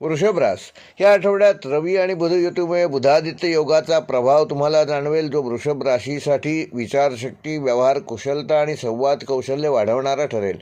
वृषभ रास या आठवड्यात रवी आणि बुध युतीमुळे बुधादित्य योगाचा प्रभाव तुम्हाला जाणवेल. जो वृषभ राशीसाठी विचारशक्ती व्यवहार कुशलता आणि संवाद कौशल्य वाढवणारा ठरेल.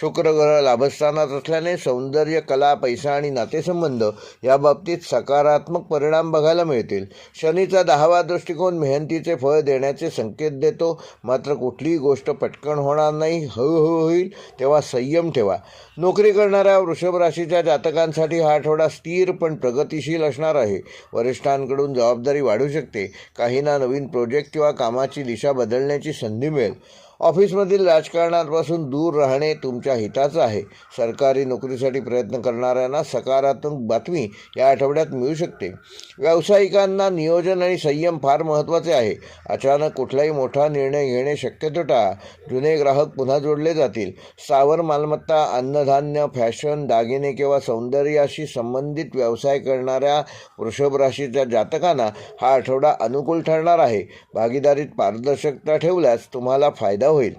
शुक्र ग्रह लाभस्थानात असल्याने सौंदर्य कला पैसा आणि नातेसंबंध या बाबतीत सकारात्मक परिणाम बघायला मिळतील. शनीचा दहावा दृष्टिकोन मेहनतीचे फळ देण्याचे संकेत देतो. मात्र कुठलीही गोष्ट पटकन होणार नाही हळूहळू होईल तेव्हा संयम ठेवा. नोकरी करणाऱ्या वृषभ राशीच्या जातकांसाठी हा आठवडा थोडा स्थिर पण प्रगतिशील असणार आहे. वरिष्ठांकडून जबाबदारी वाढू शकते. काहींना नवीन प्रोजेक्ट किंवा कामाची दिशा बदलण्याची संधी मिळेल. ऑफिसमधील राजकारणापासून दूर राहणे तुमच्या हिताचं आहे. सरकारी नोकरीसाठी प्रयत्न करणाऱ्यांना सकारात्मक बातमी या आठवड्यात मिळू शकते. व्यावसायिकांना नियोजन आणि संयम फार महत्त्वाचे आहे. अचानक कुठलाही मोठा निर्णय घेणे शक्यतो टाळा जुने ग्राहक पुन्हा जोडले जातील. स्थावर मालमत्ता अन्नधान्य फॅशन दागिने किंवा सौंदर्याशी संबंधित व्यवसाय करणाऱ्या वृषभ राशीच्या जातकांना हा आठवडा अनुकूल ठरणार आहे. भागीदारीत पारदर्शकता ठेवल्यास तुम्हाला फायदा होईल.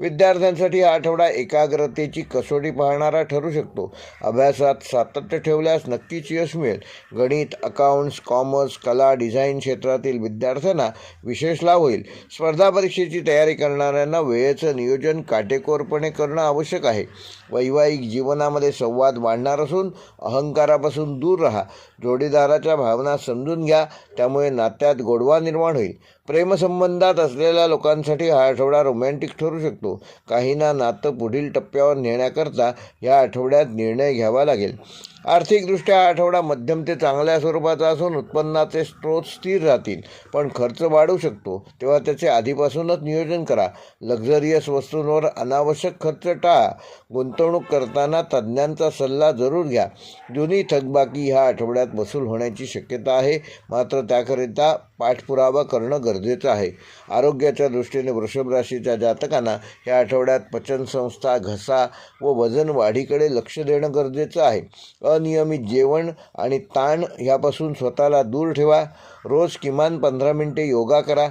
विद्यार्थ्यांसाठी हा आठवडा एकाग्रतेची कसोटी पाहणारा ठरू शकतो. अभ्यासात सातत्य ठेवल्यास नक्कीच यश मिळेल. गणित अकाउंट्स कॉमर्स कला डिझाईन क्षेत्रातील विद्यार्थ्यांना विशेष लाभ होईल. स्पर्धा परीक्षेची तयारी करणाऱ्यांना वेळेचं नियोजन काटेकोरपणे करणं आवश्यक आहे. वैवाहिक जीवनामध्ये संवाद वाढणार असून अहंकारापासून दूर राहा. जोडीदाराच्या भावना समजून घ्या. त्यामुळे नात्यात गोडवा निर्माण होईल. प्रेमसंबंधात असलेल्या लोकांसाठी हा आठवडा रोमॅन्टिक ठरू शकतो. काहींना नातं पुढील टप्प्यावर नेण्याकरता या आठवड्यात निर्णय घ्यावा लागेल. आर्थिकदृष्ट्या आठवडा मध्यम ते चांगल्या स्वरूपाचा असून उत्पन्नाचे स्रोत स्थिर राहतील. पण खर्च वाढू शकतो. तेव्हा त्याचे आधीपासूनच नियोजन करा. लक्झरियस वस्तूंवर अनावश्यक खर्च टाळा. गुंतवणूक करताना तज्ज्ञांचा सल्ला जरूर घ्या. जुनी थकबाकी ह्या आठवड्यात वसूल होण्याची शक्यता आहे. मात्र त्याकरिता पाठपुरावा करणं गरजेचं आहे. आरोग्याच्या दृष्टीने वृषभ राशीच्या जातकांना या आठवड्यात पचनसंस्था घसा व वजन वाढीकडे लक्ष देणं गरजेचं आहे. अनियमित जेवण आणि ताण ह्यापासून स्वतःला दूर ठेवा. रोज किमान पंधरा मिनटे योगा करा.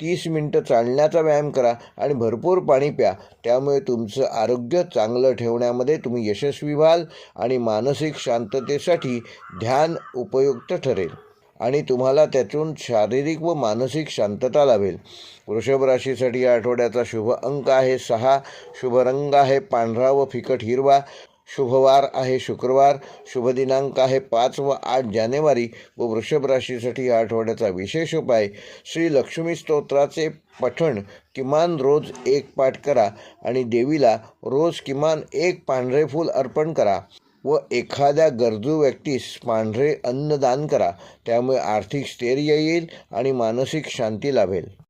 तीस मिनटं चालण्याचा व्यायाम करा आणि भरपूर पाणी प्या. त्यामुळे तुमचं आरोग्य चांगलं ठेवण्यामध्ये तुम्ही यशस्वी व्हाल आणि मानसिक शांततेसाठी ध्यान उपयुक्त ठरेल. आणि तुम्हाला त्यातून शारीरिक व मानसिक शांतता लाभेल. वृषभ राशीसाठी या आठवड्याचा शुभ अंक आहे सहा. शुभ रंग आहे पांढरा व फिकट हिरवा. शुभवार आहे शुक्रवार. शुभ दिनांक आहे पाच व आठ जानेवारी. व वृषभ राशीसाठी या आठवड्याचा विशेष उपाय श्री लक्ष्मी स्तोत्राचे पठण किमान रोज एक पाठ करा. आणि देवीला रोज किमान एक पांढरे फूल अर्पण करा. व एखाद्या गरजू व्यक्तीस पांढरे अन्नदान करा. त्यामुळे आर्थिक स्थैर्य येईल आणि मानसिक शांती लाभेल.